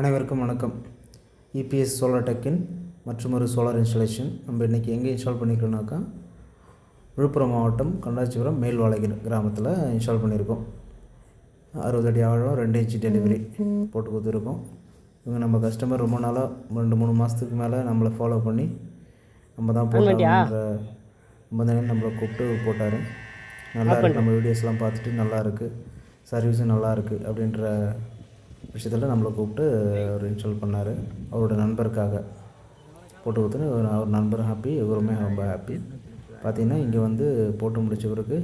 அனைவருக்கும் வணக்கம். EPS solar டெக்கின் மற்றும் ஒரு சோலார் இன்ஸ்டாலேஷன் நம்ம இன்றைக்கி எங்கே இன்ஸ்டால் பண்ணியிருக்கோம்னாக்கா விழுப்புரம் மாவட்டம் கண்டாச்சிபுரம் மேல்வாளை கிராமத்தில் இன்ஸ்டால் பண்ணியிருக்கோம் அறுபது அடி ஆழம் ரெண்டு இன்ச்சு டெலிவரி போட்டு கொடுத்துருக்கோம். இவங்க நம்ம கஸ்டமர் ரொம்ப நாளாக ரெண்டு மூணு மாதத்துக்கு மேலே நம்மளை ஃபாலோ பண்ணி நம்ம தான் போட்டோம்ன்ற ரொம்ப நேரம் நம்மளை கூப்பிட்டு போட்டார். நல்லா இருக்கு நம்ம வீடியோஸ்லாம் பார்த்துட்டு நல்லா இருக்குது சர்வீஸும் நல்லா இருக்குது அப்படின்ற விஷயத்தில் நம்மளை கூப்பிட்டு அவர் இன்ஸ்டால் பண்ணார். அவரோட நண்பருக்காக போட்டு கொடுத்துட்டு அவர் நண்பர் ஹாப்பி இவருமே ரொம்ப ஹாப்பி பார்த்திங்கன்னா இங்கே வந்து போட்டு முடிச்ச பிறகு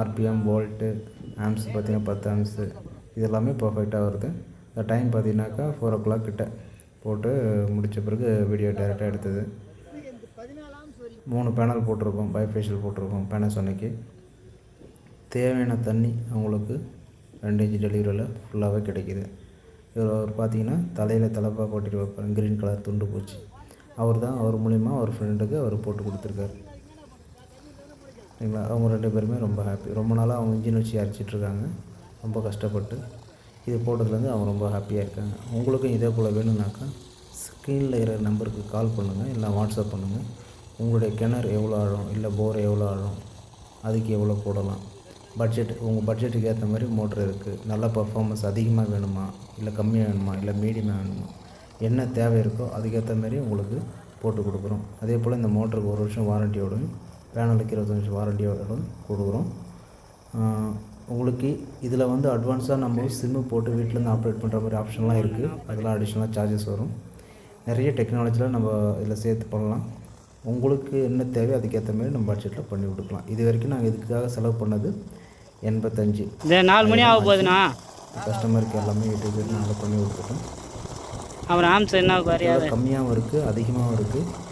ஆர்பிஎம் வோல்ட்டு ஆம்ஸ் பார்த்திங்கன்னா பத்து ஆம்ஸு இது எல்லாமே பர்ஃபெக்டாக வருது. இந்த டைம் பார்த்தீங்கன்னாக்கா ஃபோர் ஓ கிளாக் கிட்ட போட்டு முடித்த பிறகு வீடியோ டைரெக்டாக எடுத்தது. மூணு பேனல் போட்டிருக்கோம். பைஃபேஷியல் போட்டிருக்கோம். பேனசோனிக்கு தேவையான தண்ணி அவங்களுக்கு ரெண்டு இன்ச்சு டெலிவரியில் ஃபுல்லாகவே கிடைக்கிது. இவர் அவர் பார்த்தீங்கன்னா தலையில் தலைப்பாக போட்டுட்டு வைப்பார். க்ரீன் கலர் துண்டு பூச்சி. அவர் தான் அவர் மூலிமா அவர் ஃப்ரெண்டுக்கு அவர் போட்டு கொடுத்துருக்காரு. சரிங்களா? அவங்க ரெண்டு பேருமே ரொம்ப ஹாப்பி ரொம்ப நாளாக அவங்க இன்ஜின் வச்சு அரைச்சிட்ருக்காங்க. ரொம்ப கஷ்டப்பட்டு. இது போட்டதுலேருந்து அவங்க ரொம்ப ஹாப்பியாக இருக்காங்க. உங்களுக்கும் இதே போல் வேணும்னாக்கா ஸ்க்ரீனில் இருக்கிற நம்பருக்கு கால் பண்ணுங்கள் இல்லை வாட்ஸ்அப் பண்ணுங்கள் உங்களுடைய கிணறு எவ்வளோ ஆழம்? இல்லை போர் எவ்வளோ ஆழம்? அதுக்கு எவ்வளோ போடலாம்? பட்ஜெட் உங்கள் பட்ஜெட்டுக்கு ஏற்ற மாதிரி மோட்ரு இருக்குது நல்ல பர்ஃபார்மன்ஸ் அதிகமாக வேணுமா? இல்லை கம்மியாக வேணுமா? இல்லை மீடியமாக வேணுமா? என்ன தேவை இருக்கோ அதுக்கேற்ற மாதிரி உங்களுக்கு போட்டு கொடுக்குறோம். அதே போல் இந்த மோட்டருக்கு ஒரு வருஷம் வாரண்டியோடும் பேனலுக்கு இருபத்தஞ்சி வாரண்டியோடும் கொடுக்குறோம். உங்களுக்கு இதில் வந்து அட்வான்ஸாக நம்ம சிம்மு போட்டு வீட்டிலேருந்து ஆப்ரேட் பண்ணுற மாதிரி ஆப்ஷன்லாம் இருக்குது அதெல்லாம் அடிஷ்னலாக சார்ஜஸ் வரும். நிறைய டெக்னாலஜிலாம் நம்ம இதில் சேர்த்து பண்ணலாம். உங்களுக்கு என்ன தேவையோ அதுக்கேற்ற மாதிரி நம்ம பட்ஜெட்டில் பண்ணி கொடுக்கலாம். இது வரைக்கும் நாங்கள் இதுக்காக செலவு பண்ணது எண்பத்தஞ்சு. இந்த நாலு மணி ஆக போகுதுண்ணா. கஸ்டமருக்கு எல்லாமே வீட்டுக்கு நாங்கள் பண்ணி கொடுத்துட்டோம். அப்புறம் ஆம்ஸ் என்ன குறையாது கம்மியாகவும் இருக்குது அதிகமாகவும் இருக்குது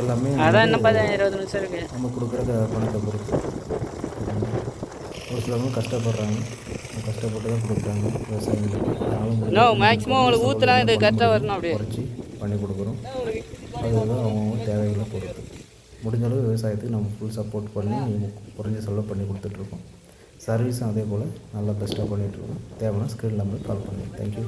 எல்லாமே அதான் என்ன பார்த்தா இருபது நிமிஷம் இருக்கு. நம்ம கொடுக்குற பணத்தை பொறுத்து. ஒரு சிலவங்க கஷ்டப்படுறாங்க. கஷ்டப்பட்டு தான் கொடுக்குறாங்க. விவசாயிகளுக்கு. நோ மேக்ஸிமம் உங்களுக்கு ஊற்றலாம் இது கரெக்டாக வரணும் அப்படியே. குறைச்சி பண்ணி கொடுக்குறோம். அதுதான் அவங்கவுங்க தேவைகளை பொறுத்து. முடிஞ்சளவு விவசாயத்துக்கு நம்ம ஃபுல் சப்போர்ட் பண்ணி குறைஞ்ச செலவு பண்ணி கொடுத்துட்ருக்கோம். சர்வீஸும் அதே போல் நல்லா பெஸ்ட்டாக பண்ணிகிட்ருக்கோம் தேவைன்னா ஸ்க்ரீன் நம்பருக்கு கால் பண்ணுங்கள் தேங்க்யூ